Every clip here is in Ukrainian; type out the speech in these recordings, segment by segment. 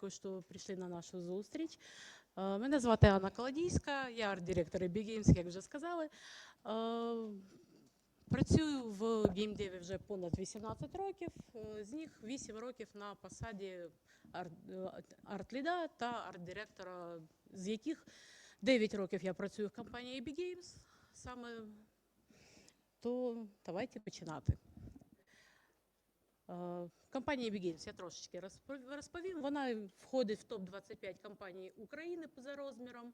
Дякую, що прийшли на нашу зустріч. Е, Мене звати Анна Колодійська, я арт-директор Big як вже сказали. Е, Працюю в геймдеві вже понад 18 років, е, з них 8 років на посаді арт- арт-ліда та арт-директора, з яких 9 років я працюю в компанії Big Games. Саме то давайте починати. Е, Компанія Big я трошечки розповім. Вона входить в топ-25 компаній України за розміром.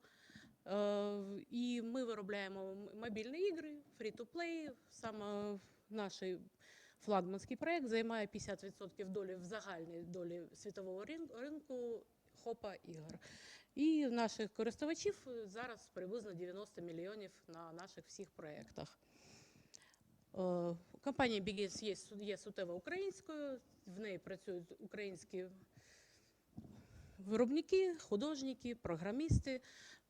Е, І ми виробляємо мобільні ігри, free-to-play. Саме наш флагманський проект займає 50% долі в загальній долі світового ринку хопа ігор. І наших користувачів зараз приблизно 90 мільйонів на наших всіх проєктах. Е, Компанія BigS є, є суттєво українською, в неї працюють українські виробники, художники, програмісти.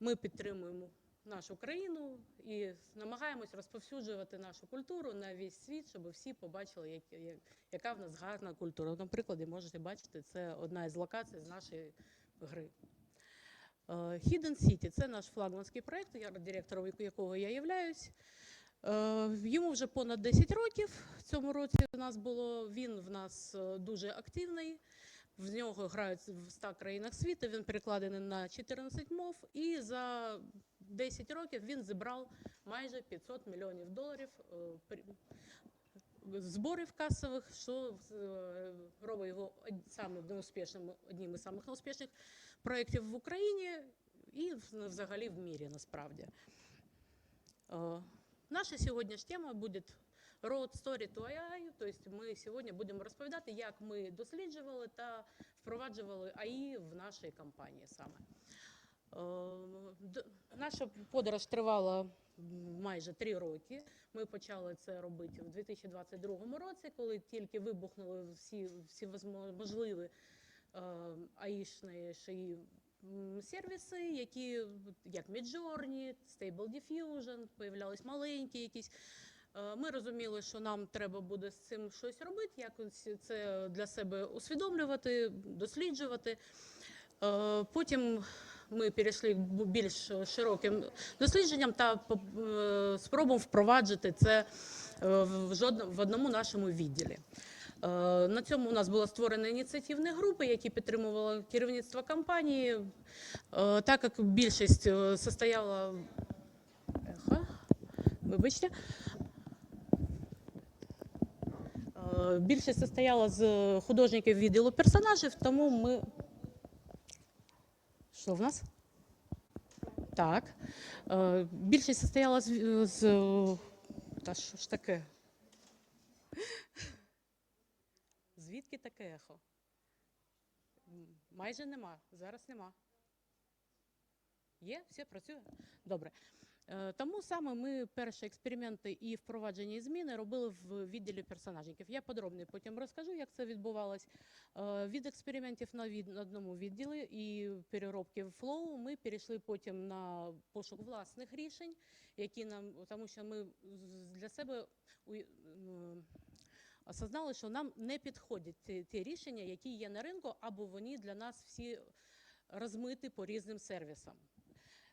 Ми підтримуємо нашу країну і намагаємось розповсюджувати нашу культуру на весь світ, щоб всі побачили, як, як- яка в нас гарна культура. На прикладі можете бачити, це одна із локацій з нашої гри. Е, Hidden City це наш флагманський проєкт, директором якого я являюсь. Е, Йому вже понад 10 років. В цьому році у нас було він в нас е, дуже активний. В нього грають в 100 країнах світу. Він перекладений на 14 мов. І за 10 років він зібрав майже 500 мільйонів доларів е, зборів касових, що робить його самим неуспішним, одним із самих неуспішних проєктів в Україні і взагалі в мірі насправді. Наша сьогоднішня тема буде Road Story to AI, тобто ми сьогодні будемо розповідати, як ми досліджували та впроваджували АІ в нашій компанії саме. Е, Наша подорож тривала майже три роки. Ми почали це робити в 2022 році, коли тільки вибухнули всі, всі можливі е, шиї сервіси, які як Midjourney, Stable Diffusion, появлялись маленькі якісь. Е, Ми розуміли, що нам треба буде з цим щось робити, якось це для себе усвідомлювати, досліджувати. Е, Потім ми перейшли більш широким дослідженням та е, спробуємо впроваджити це в одному нашому відділі. Е, На цьому у нас була створена ініціативні групи, які підтримували керівництво компанії. Е, Так як більшість е, состояла Ехо, вибачте. Більшість состояла з художників відділу персонажів, тому ми. Що в нас? Так. Більшість состояла з... Та що ж таке? Звідки таке ехо? Майже нема. Зараз нема. Є? Все працює? Добре. Е, Тому саме ми перші експерименти і впроваджені зміни робили в відділі персонажників. Я подробно потім розкажу, як це відбувалось. Е, Від експериментів на одному відділі і переробки в флоу ми перейшли потім на пошук власних рішень, які нам, тому що ми для себе осознали, що нам не підходять ті, ті рішення, які є на ринку, або вони для нас всі розмиті по різним сервісам.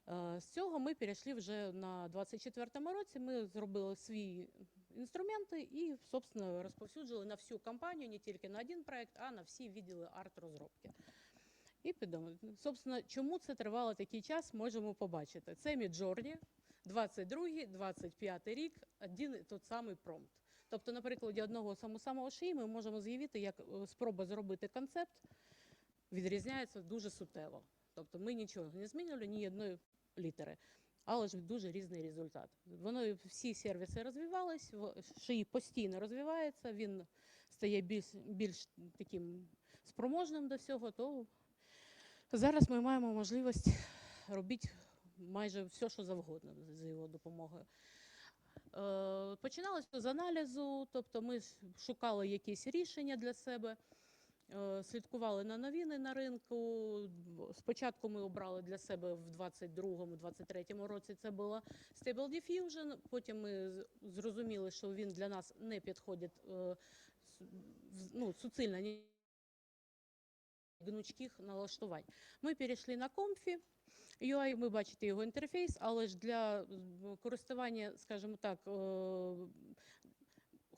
Е, З цього ми перейшли вже на 24-му році. Ми зробили свої інструменти і, собственно, розповсюджили на всю компанію, не тільки на один проект, а на всі відділи арт-розробки. І підемо. Собственно, чому це тривало такий час, можемо побачити. Це Midjourney, 22-25 рік, один і тот самий промпт. Тобто, на прикладі одного самого шиї ми можемо з'явити, як е, спроба зробити концепт відрізняється дуже суттєво. Тобто ми нічого не змінювали, ні одної літери, але ж дуже різний результат. Воно всі сервіси розвивались, шиї постійно розвивається, він стає більш, більш таким спроможним до всього, то зараз ми маємо можливість робити майже все, що завгодно з його допомогою. Е, Починалося з аналізу, тобто ми шукали якісь рішення для себе, е, слідкували на новини на ринку. Спочатку ми обрали для себе в 22-23 році це було Stable Diffusion, потім ми зрозуміли, що він для нас не підходить е, ну, суцільно гнучких налаштувань. Ми перейшли на Comfy, UI, ви бачите його інтерфейс, але ж для користування, скажімо так, е,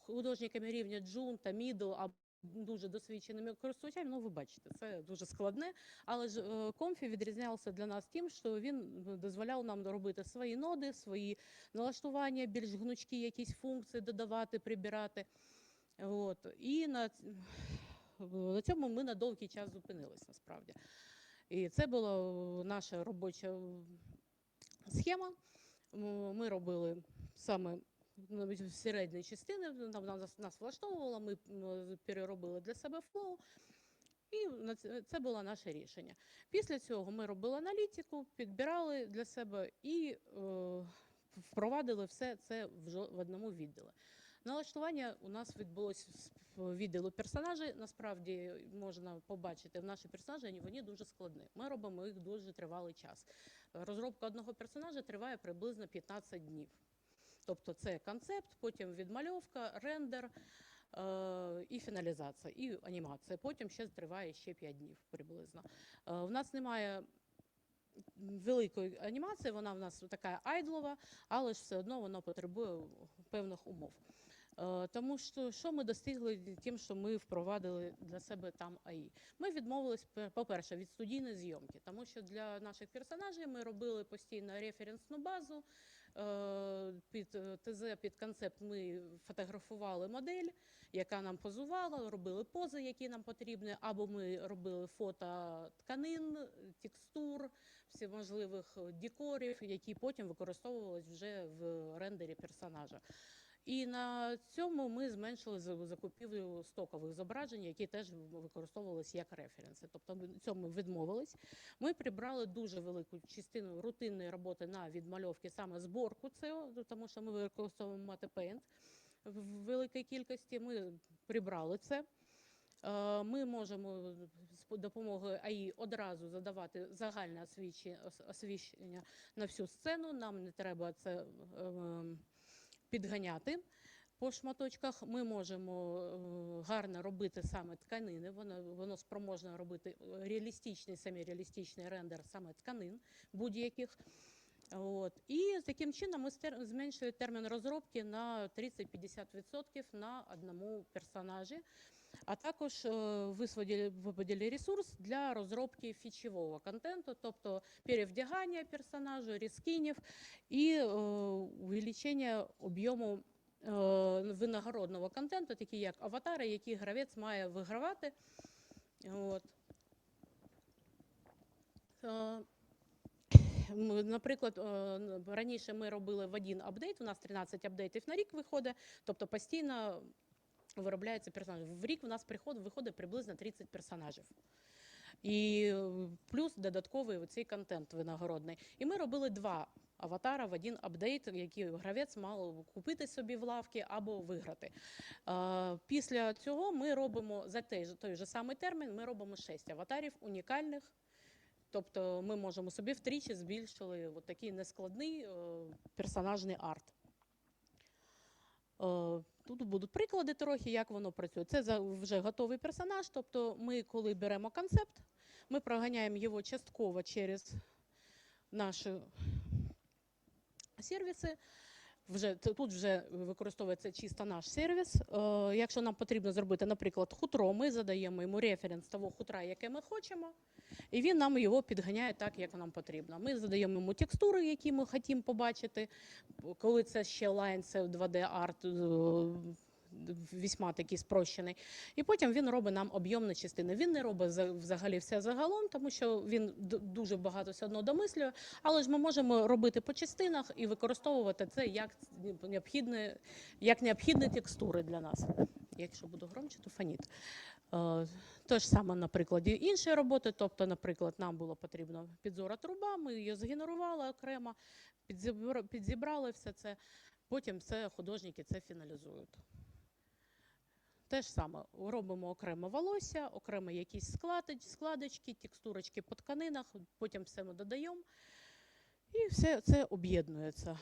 художниками рівня Joom та Middle або дуже досвідченими користувачами, ну ви бачите, це дуже складне. Але ж е, Comfy відрізнявся для нас тим, що він дозволяв нам робити свої ноди, свої налаштування, більш гнучкі якісь функції додавати, прибирати. От. І на, на цьому ми на довгий час зупинились насправді. І це була е, наша робоча е, схема. Ми робили саме середні частини, нас, нас влаштовувало, ми переробили для себе флоу. І це- було наше рішення. Після цього ми робили аналітику, підбирали для себе і е, впровадили все це в одному відділі. Налаштування у нас відбулося в відділу персонажі. Насправді можна побачити, в наші персонажі вони дуже складні. Ми робимо їх дуже тривалий час. Розробка одного персонажа триває приблизно 15 днів. Тобто це концепт, потім відмальовка, рендер е, і фіналізація, і анімація. Потім ще триває ще 5 днів приблизно. Е, в нас немає великої анімації, вона в нас така айдлова, але ж все одно воно потребує певних умов. Е, Тому що що ми достигли тим, що ми впровадили для себе там АІ? Ми відмовились, по-перше, від студійної зйомки, тому що для наших персонажів ми робили постійно референсну базу. е, Під е, ТЗ, під концепт ми фотографували модель, яка нам позувала, робили пози, які нам потрібні, або ми робили фото тканин, текстур, всеможливих е, декорів, які потім використовувались вже в рендері персонажа. І на цьому ми зменшили за- закупівлю стокових зображень, які теж використовувалися як референси. Тобто ми цьому відмовились. Ми прибрали дуже велику частину рутинної роботи на відмальовки, саме зборку цього, тому що ми використовуємо Mate в великій кількості. Ми прибрали це. Е, Ми можемо з допомогою АІ одразу задавати загальне освіщення на всю сцену. Нам не треба це ем, підганяти по шматочках. Ми можемо е, гарно робити саме тканини. Воно, воно спроможне робити реалістичний, самі реалістичний рендер саме тканин будь-яких. От. І таким чином ми зменшили термін розробки на 30-50% на одному персонажі. А також е, висвободили ресурс для розробки фічового контенту, тобто перевдягання персонажу, рескінів і е, увеличення об'єму е, винагородного контенту, такі як аватари, які гравець має вигравати. От. Наприклад, раніше ми робили в один апдейт, у нас 13 апдейтів на рік виходить, тобто постійно виробляється персонаж. В рік у нас приход, виходить приблизно 30 персонажів. І е, плюс додатковий цей контент винагородний. І ми робили два аватара в один апдейт, який гравець мав купити собі в лавки або виграти. Е, Після цього ми робимо за той, той же самий термін, ми робимо 6 аватарів унікальних. Тобто ми можемо собі втричі збільшили от такий нескладний е, персонажний арт. Тут будуть приклади трохи, як воно працює. Це вже готовий персонаж. Тобто, ми, коли беремо концепт, ми проганяємо його частково через наші сервіси. Вже тут вже використовується чисто наш сервіс. Е, якщо нам потрібно зробити, наприклад, хутро, ми задаємо йому референс того хутра, яке ми хочемо, і він нам його підганяє так, як нам потрібно. Ми задаємо йому текстури, які ми хочемо побачити. Коли це ще лайн, це 2D-арт, весьма такий спрощений. І потім він робить нам об'ємні частини. Він не робить взагалі все загалом, тому що він дуже багато все одно домислює. Але ж ми можемо робити по частинах і використовувати це як необхідні, як необхідні текстури для нас. Якщо буду громче, то фаніт. Е, те ж саме на прикладі іншої роботи. Тобто, наприклад, нам було потрібно підзора труба, ми її згенерували окремо, підзібрали все це. Потім це художники це фіналізують. Те ж саме робимо окремо волосся, окремо якісь складоч, складочки, текстурочки по тканинах, потім все ми додаємо. І все це об'єднується.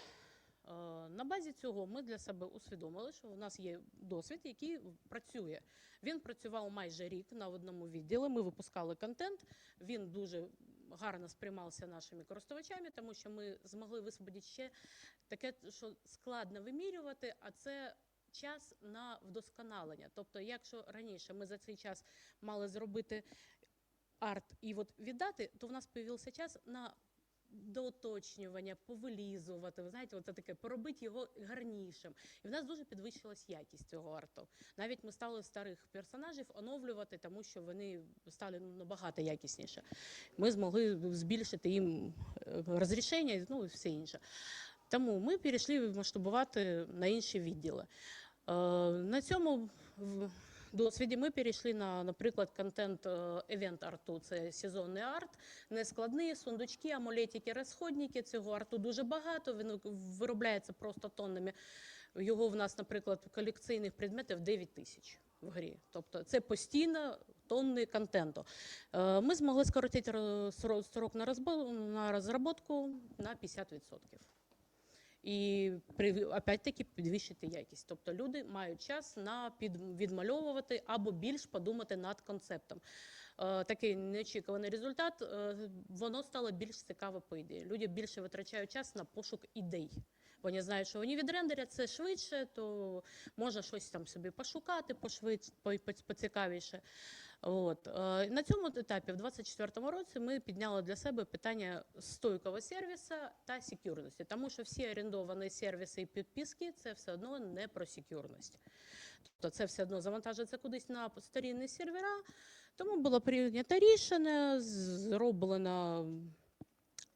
Е, На базі цього ми для себе усвідомили, що у нас є досвід, який працює. Він працював майже рік на одному відділі. Ми випускали контент. Він дуже гарно сприймався нашими користувачами, тому що ми змогли висвободити ще таке, що складно вимірювати, а це час на вдосконалення. Тобто, якщо раніше ми за цей час мали зробити арт і от віддати, то в нас з'явився час на доуточнювання, повилізувати, ви знаєте, от це таке, поробити його гарнішим. І в нас дуже підвищилась якість цього арту. Навіть ми стали старих персонажів оновлювати, тому що вони стали ну, набагато якісніше. Ми змогли збільшити їм е, розрішення, ну і все інше. Тому ми перейшли масштабувати на інші відділи. Е, На цьому досвіді ми перейшли на, наприклад, контент е, евент арту. Це сезонний арт, нескладний, сундучки, амулетики, розходники. Цього арту дуже багато. Він виробляється просто тоннами. Його в нас, наприклад, колекційних предметів 9 тисяч в грі. Тобто це постійно тонни контенту. Е, Ми змогли скоротити ро- срок на розробку на 50%. І опять-таки підвищити якість. Тобто люди мають час на відмальовувати або більш подумати над концептом. Е, такий неочікуваний результат. е, воно стало більш цікаво по ідеї. Люди більше витрачають час на пошук ідей. Вони знають, що вони відрендерять це швидше, то можна щось там собі пошукати пошвидше, по- по- поцікавіше. От. Е, На цьому етапі, в 2024 році, ми підняли для себе питання стойкого сервісу та секюрності, тому що всі орендовані сервіси і підписки це все одно не про секюрність. Тобто це все одно завантажиться кудись на старінні сервера. Тому було прийнято рішення, зроблено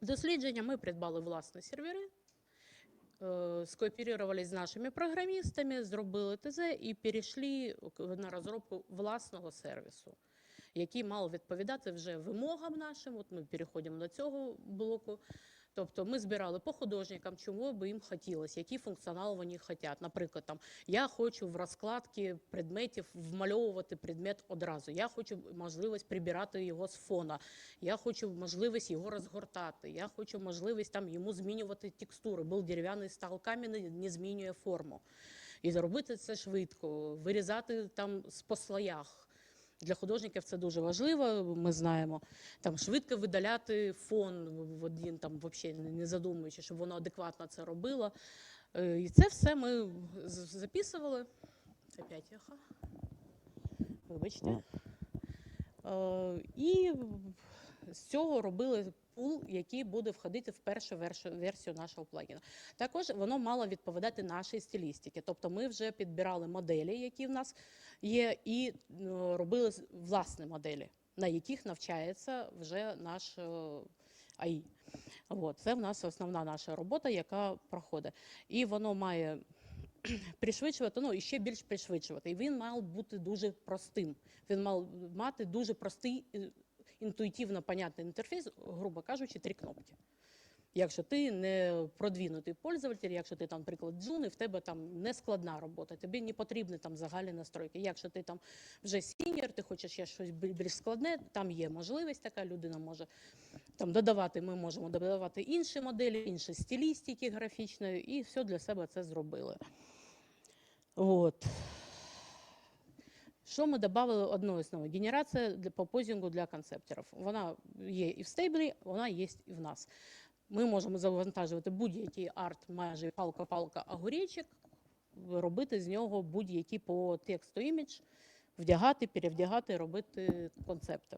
дослідження. Ми придбали власні сервери. Е, Скооперувалися з нашими програмістами, зробили ТЗ і перейшли на розробку власного сервісу, який мав відповідати вже вимогам нашим. От ми переходимо до цього блоку. Тобто ми збирали по художникам, чому би їм хотілося, який функціонал вони хочуть. Наприклад, там я хочу в розкладці предметів вмальовувати предмет одразу. Я хочу можливість прибирати його з фона. Я хочу можливість його розгортати. Я хочу можливість там йому змінювати текстури. Був дерев'яний стал кам'яний, не змінює форму. І зробити це швидко, вирізати там по слоях. Для художників це дуже важливо, ми знаємо. Там швидко видаляти фон в один, там взагалі не задумуючи, щоб воно адекватно це робило. Е, І це все ми записували. Опять яха. Вибачте. Е, І з цього робили пул, який буде входити в першу версію нашого плагіна. Також воно мало відповідати нашій стилістиці. Тобто ми вже підбирали моделі, які в нас є, і е, робили власні моделі, на яких навчається вже наш е, АІ. От, це в нас основна наша робота, яка проходить. І воно має пришвидшувати, ну і ще більш пришвидшувати. І він мав бути дуже простим. Він мав мати дуже простий, е, інтуїтивно понятний інтерфейс, грубо кажучи, три кнопки. Якщо ти не продвинутий пользователь, якщо ти там, наприклад, джун, і в тебе там не складна робота, тобі не потрібні там загальні настройки. Якщо ти там вже сіньор, ти хочеш ще щось більш складне, там є можливість така, людина може там додавати, ми можемо додавати інші моделі, інші стилістики графічної, і все для себе це зробили. От. Що ми додали одну основу? Генерація для по позінгу для концепторів. Вона є і в стейблі, вона є і в нас. Ми можемо завантажувати будь-який арт, майже палка-палка огуречок, робити з нього будь-які по тексту імідж, вдягати, перевдягати, робити концепти.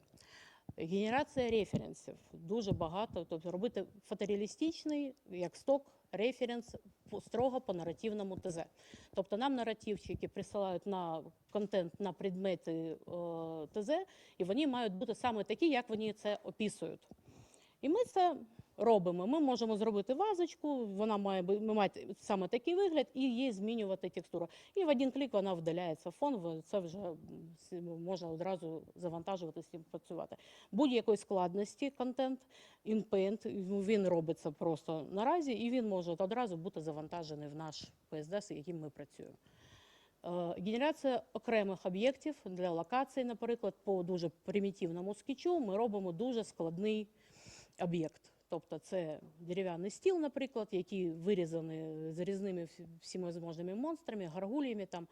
Генерація референсів дуже багато, тобто робити фотореалістичний, як сток, референс строго по наративному ТЗ. Тобто нам наративчики присилають на контент на предмети е, ТЗ, і вони мають бути саме такі, як вони це описують. І ми це робимо. Ми можемо зробити вазочку, вона має мати саме такий вигляд і їй змінювати текстуру. І в один клік вона вдаляється в фон, це вже можна одразу завантажувати з цим працювати. Будь-якої складності контент, інпент, він робиться просто наразі, і він може одразу бути завантажений в наш PSD, яким ми працюємо. Е, Генерація окремих об'єктів для локацій, наприклад, по дуже примітивному скетчу ми робимо дуже складний об'єкт. Тобто це дерев'яний стіл, наприклад, який вирізаний з різними всі- всіможними монстрами, гаргуліями. Там.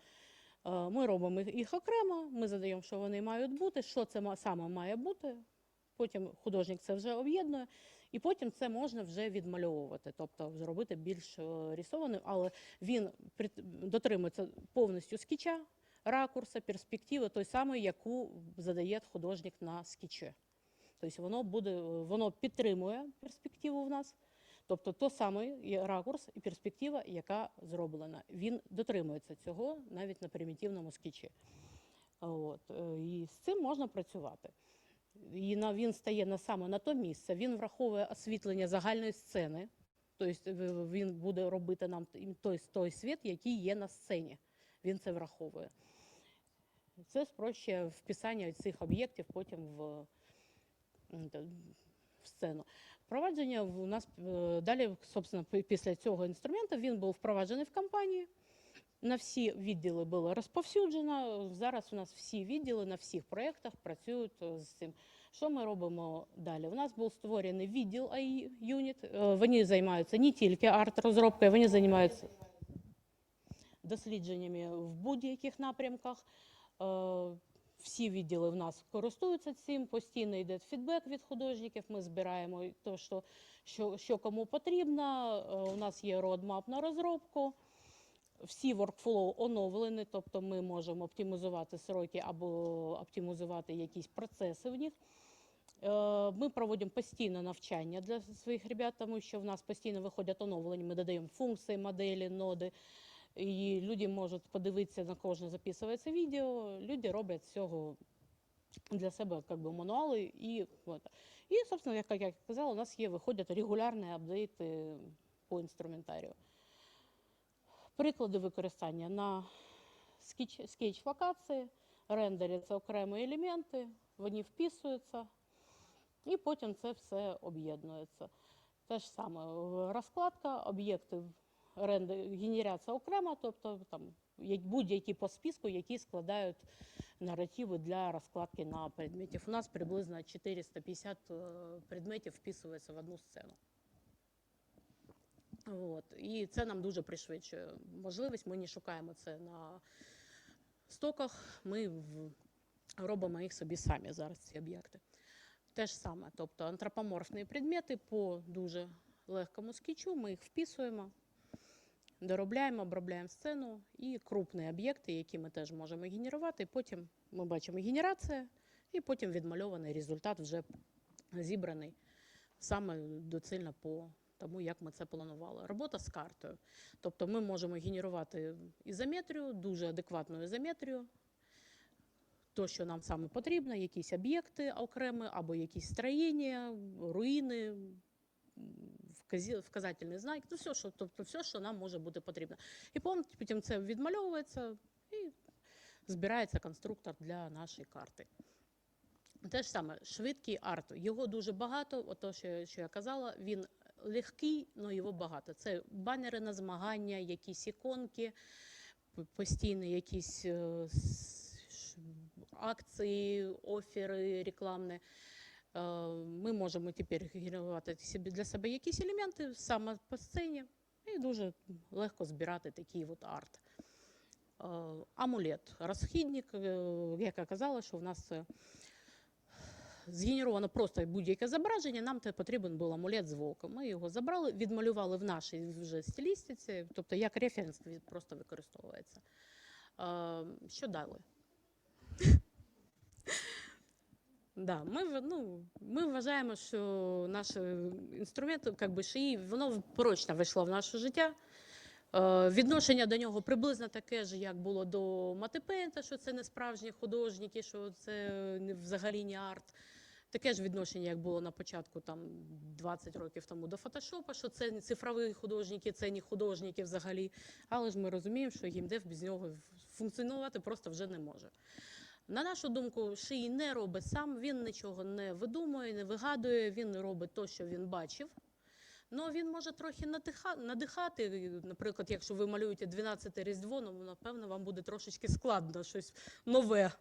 Е, Ми робимо їх- окремо, ми задаємо, що вони мають бути, що це саме має бути. Потім художник це вже об'єднує, і потім це можна вже відмальовувати, тобто зробити більш е, рисованим, але він дотримується повністю скетча, ракурса, перспективи, той самої, яку задає художник на скетчі. Тобто воно буде, воно підтримує перспективу в нас, тобто то самий ракурс і перспектива, яка зроблена. Він дотримується цього навіть на примітивному скетчі. От. е, І з цим можна працювати. І на, він стає на саме на то місце, він враховує освітлення загальної сцени, тобто він буде робити нам той, той світ, який є на сцені. Він це враховує. Це спрощує вписання цих об'єктів потім в сцену. Впровадження у нас е, далі, собственно, після цього інструменту він був впроваджений в компанії. На всі відділи було розповсюджено. Зараз у нас всі відділи на всіх проєктах працюють е, з цим. Що ми робимо далі? У нас був створений відділ AI Unit. Е, Вони займаються не тільки арт-розробкою, вони займаються дослідженнями в будь-яких напрямках. Всі відділи в нас користуються цим, постійно йде фідбек від художників. Ми збираємо те, що, що, що кому потрібно. Е, У нас є родмап на розробку. Всі workflow оновлені, тобто ми можемо оптимізувати сроки або оптимізувати якісь процеси в них. Е, Ми проводимо постійно навчання для своїх ребят, тому що в нас постійно виходять оновлення. Ми додаємо функції, моделі, ноди. І люди можуть подивитися на кожне записується відео. Люди роблять з цього для себе как би, мануали. І, от. і собственно, як, я казала, у нас є виходять регулярні апдейти по інструментарію. Приклади використання на скетч, скетч локації, рендеряться окремі елементи, вони вписуються, і потім це все об'єднується. Те ж саме розкладка, об'єкти рендер, генерація окремо, тобто там будь-які по списку, які складають наративи для розкладки на предметів. У нас приблизно 450 е, предметів вписується в одну сцену. От. І це нам дуже пришвидшує можливість. Ми не шукаємо це на стоках, ми робимо їх собі самі зараз, ці об'єкти. Те ж саме, тобто антропоморфні предмети по дуже легкому скетчу, ми їх вписуємо, доробляємо, обробляємо сцену і крупні об'єкти, які ми теж можемо генерувати. Потім ми бачимо генерація, і потім відмальований результат вже зібраний саме доцільно по тому, як ми це планували. Робота з картою. Тобто ми можемо генерувати ізометрію, дуже адекватну ізометрію, то, що нам саме потрібно, якісь об'єкти окремі, або якісь строєння, руїни, вказательний знак, ну, все, що, тобто все, що нам може бути потрібно. І потім це відмальовується і збирається конструктор для нашої карти. Те ж саме, швидкий арт. Його дуже багато. Ото, що, що я казала, він легкий, але його багато. Це банери на змагання, якісь іконки, постійні якісь е, акції, офери рекламні. Е, Ми можемо тепер генерувати для себе якісь елементи саме по сцені і дуже легко збирати такий от арт. Е, Амулет, розхідник, е, як я казала, що в нас згенеровано просто будь-яке зображення, нам потрібен був амулет з вовком. Ми його забрали, відмалювали в нашій вже стилістиці, тобто як референс просто використовується. Е, Що далі? Да, ми, ну, ми вважаємо, що наш інструмент, як би шиї, воно прочно вийшло в наше життя. Е, Відношення до нього приблизно таке ж, як було до Матипента, що це не справжні художники, що це взагалі не арт. Таке ж відношення, як було на початку там 20 років тому до фотошопа, що це не цифрові художники, це не художники взагалі. Але ж ми розуміємо, що геймдев без нього функціонувати просто вже не може. На нашу думку, Шиї не робить сам, він нічого не видумує, не вигадує, він робить те, що він бачив. Ну, він може трохи надиха- надихати. Наприклад, якщо ви малюєте 12 різдво, ну, напевно, вам буде трошечки складно щось нове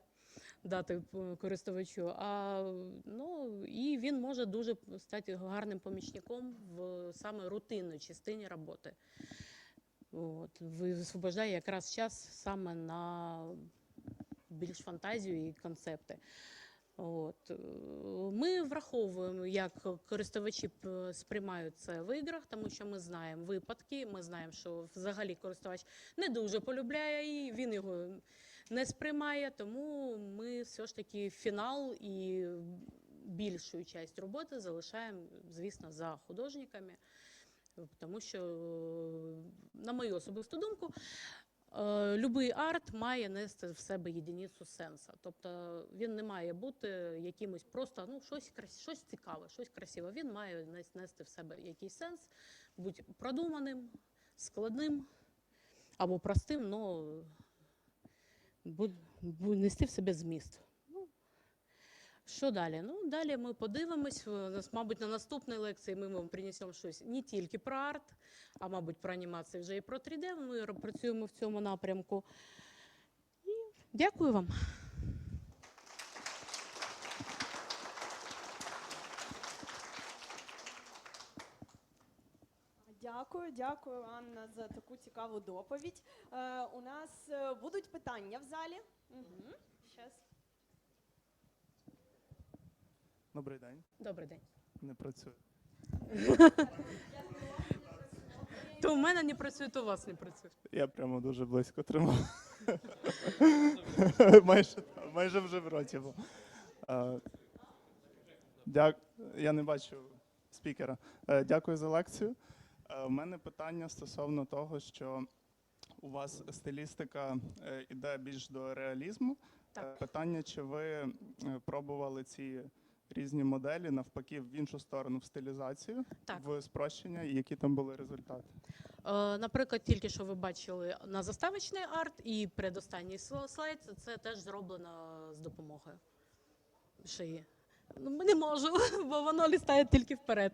дати користувачу. А ну і він може дуже стати гарним помічником в саме рутинній частині роботи. От, висвобождає якраз час саме на більш фантазію і концепти. От. Ми враховуємо, як користувачі сприймають це в іграх, тому що ми знаємо випадки, ми знаємо, що взагалі користувач не дуже полюбляє її, він його не сприймає, тому ми все ж таки фінал і більшу часть роботи залишаємо, звісно, за художниками. Тому що, на мою особисту думку, любий арт має нести в себе єдиницю сенса, Тобто він не має бути якимось просто ну, щось, щось цікаве, щось красиве. Він має нести в себе якийсь сенс, будь продуманим, складним або простим, але нести в себе зміст. Що далі? Ну, далі ми подивимось. Нас, мабуть, на наступній лекції ми вам принесемо щось не тільки про арт, а мабуть, про анімацію вже і про 3D. Ми працюємо в цьому напрямку. І дякую вам. Дякую, дякую, Анна, за таку цікаву доповідь. Е, у нас е, будуть питання в залі. Угу. Щас. Добрий день. Добрий день. Не працює. То у мене не працює, то у вас не працює. Я прямо дуже близько тримав. майже, майже вже в роті був. Е, Дяк... Я не бачу спікера. Е, Дякую за лекцію. Е, У мене питання стосовно того, що у вас стилістика е, іде більш до реалізму. Так. Е, Питання, чи ви е, пробували ці різні моделі навпаки в іншу сторону, в стилізацію, Так. в спрощення, і які там були результати? Е, Наприклад, тільки що ви бачили на заставочний арт і предостанній сл- слайд, це теж зроблено з допомогою шиї. Ну, не можу, бо воно лістає тільки вперед.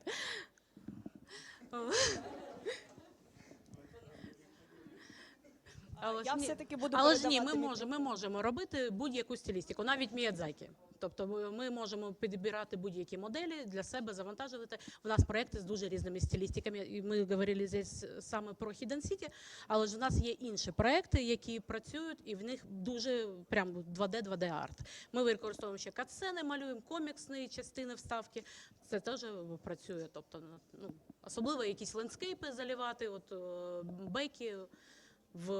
Але Я все-таки буду Але ж ні, ми мікрофон. можемо, ми можемо робити будь-яку стилістику, навіть Міядзакі. Тобто ми, ми можемо підбирати будь-які моделі для себе, завантажувати. У нас проекти з дуже різними стилістиками. І ми говорили здесь саме про Hidden City, але ж у нас є інші проекти, які працюють, і в них дуже прям 2D, 2D арт. Ми використовуємо ще катсцени, малюємо коміксні частини вставки. Це теж працює. Тобто, ну, особливо якісь ландскейпи заливати, от е, беки в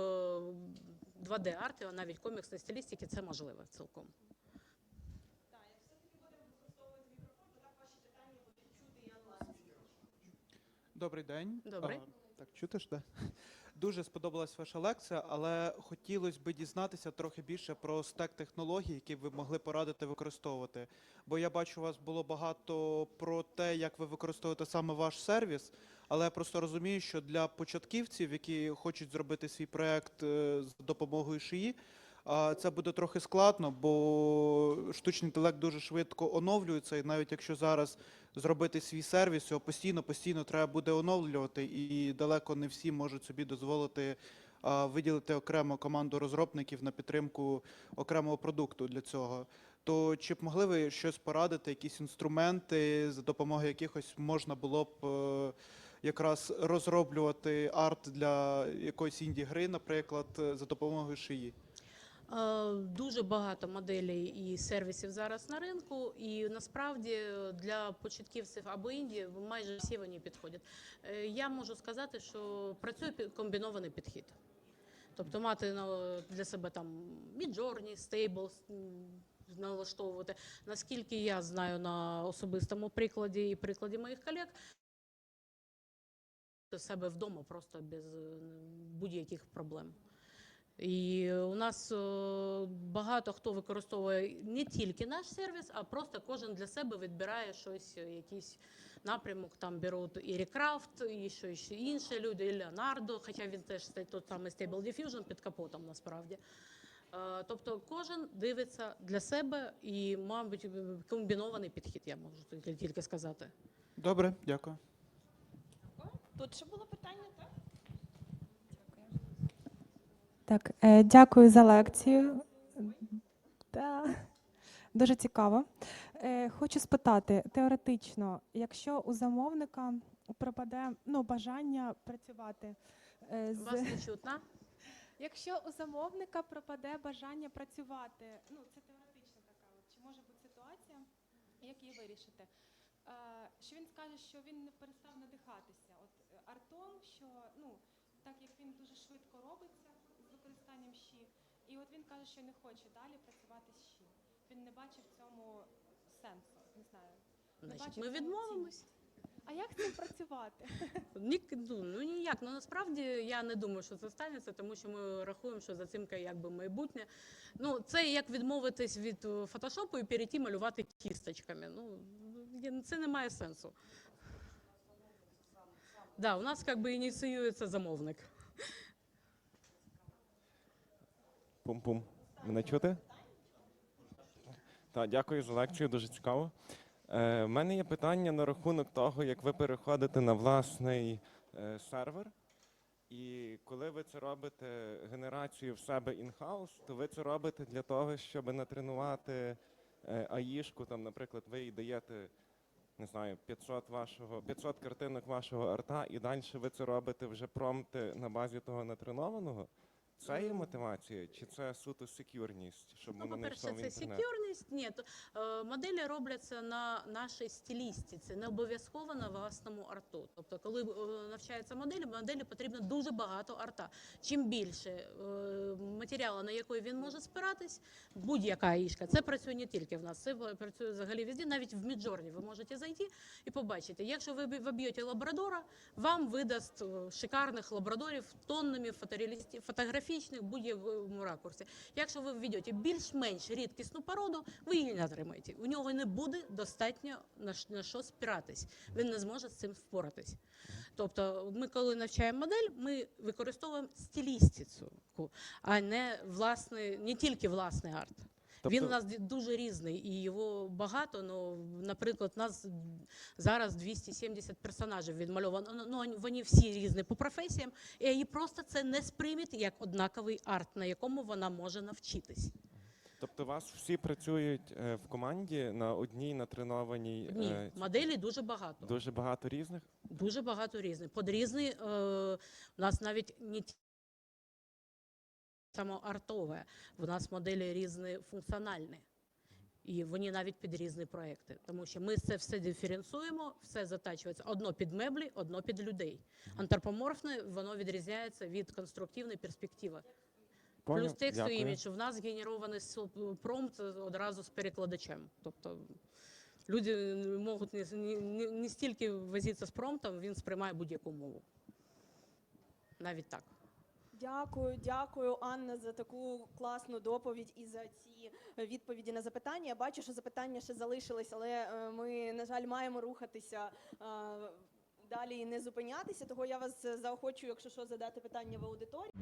2D арти, а навіть коміксної стилістики, це можливо цілком. Добрий день. Добрий. А, так, чути ж, да? Дуже сподобалась ваша лекція, але хотілося б дізнатися трохи більше про стек технологій, які ви могли порадити використовувати. Бо я бачу, у вас було багато про те, як ви використовуєте саме ваш сервіс, але я просто розумію, що для початківців, які хочуть зробити свій проект е, з допомогою шиї, це буде трохи складно, бо штучний інтелект дуже швидко оновлюється, і навіть якщо зараз зробити свій сервіс, його постійно, постійно треба буде оновлювати, і далеко не всі можуть собі дозволити виділити окремо команду розробників на підтримку окремого продукту для цього. То чи б могли ви щось порадити, якісь інструменти, за допомогою якихось можна було б е, якраз розроблювати арт для якоїсь інді-гри, наприклад, е, за допомогою шиї? Е, Дуже багато моделей і сервісів зараз на ринку, і насправді для початківців або інді майже всі вони підходять. Е, Я можу сказати, що працює комбінований підхід. Тобто мати для себе там Midjourney, Stable налаштовувати. Наскільки я знаю на особистому прикладі і прикладі моїх колег, себе вдома просто без е, будь-яких проблем. І у нас е, багато хто використовує не тільки наш сервіс, а просто кожен для себе відбирає щось, е, якийсь напрямок. Там беруть і Рекрафт, і що ще інші люди, і Леонардо, хоча він теж тот самий Stable Diffusion під капотом насправді. Тобто кожен дивиться для себе і, мабуть, комбінований підхід, я можу тільки сказати. Добре, дякую. Тут ще було питання, так? Так, е, дякую за лекцію. Да. Дуже цікаво. Е, хочу спитати, теоретично, якщо у замовника пропаде ну, бажання працювати е, з Вас не чутно? Якщо у замовника пропаде бажання працювати, ну це теоретична така, от, чи може бути ситуація, як її вирішити? Е, що він скаже, що він не перестав надихатися артом, що ну так як він дуже швидко робиться з використанням щі, і от він каже, що не хоче далі працювати з щі. Він не бачив в цьому сенсу, не знаю. Значить, бачите ми цього відмовимось. А як з цим працювати? Ні, ну, ну ніяк. Ну насправді я не думаю, що це станеться, тому що ми рахуємо, що за цим якби майбутнє. Ну це як відмовитись від фотошопу і перейти малювати кісточками. Ну це не має сенсу. Да, у нас якби ініціюється замовник. Пум-пум. Мене чути? Так, дякую за лекцію, дуже цікаво. Е, У мене є питання на рахунок того, як ви переходите на власний е, сервер. І коли ви це робите генерацію в себе in-house, то ви це робите для того, щоб натренувати е, аїшку, там, наприклад, ви їй даєте, не знаю, 500, вашого, 500 картинок вашого арта, і далі ви це робите вже промти на базі того натренованого. Це є мотивація, чи це суто секюрність, щоб Ну, воно не по-перше, йшло в це інтернет? Секюрність. Ні, е, моделі робляться на нашій стилістиці, не обов'язково на власному арту. Тобто, коли е, навчається моделі, моделі потрібно дуже багато арта. Чим більше е, матеріалу, на який він може спиратись, будь-яка ішка. Це працює не тільки в нас, це працює взагалі везде, навіть в Міджорні ви можете зайти і побачити. Якщо ви вб'єте лабрадора, вам видасть е, шикарних лабрадорів тоннами фотографічних будь-якому ракурсі. Якщо ви введете більш-менш рідкісну породу, ви її не отримаєте. У нього не буде достатньо на, що спиратись. Він не зможе з цим впоратись. Тобто, ми, коли навчаємо модель, ми використовуємо стилістику, а не власний, не тільки власний арт. Він Тобто- у нас дуже різний і його багато. Ну, наприклад, у нас зараз 270 персонажів відмальовано. Ну вони всі різні по професіям, і її просто це не сприймуть як однаковий арт, на якому вона може навчитись. Тобто у вас всі працюють е, в команді на одній натренованій Ні, е, ці- моделей дуже багато. дуже багато різних. Дуже багато різних. Под різний, е, у нас навіть не ті- само артове, у нас моделі різні функціональні. І вони навіть під різні проекти, тому що ми це все диференціюємо, все затачується одно під меблі, одно під людей. Антропоморфне воно відрізняється від конструктивної перспективи. Плюс Поняв? текст і імідж. У нас генерований с- промпт одразу з перекладачем. Тобто люди можуть не, не, не- стільки возитися з промптом, він сприймає будь-яку мову. Навіть так. Дякую, дякую, Анна, за таку класну доповідь і за ці відповіді на запитання. Я бачу, що запитання ще залишились, але е, ми, на жаль, маємо рухатися е, далі і не зупинятися. Того я вас е, заохочую, якщо що, задати питання в аудиторії.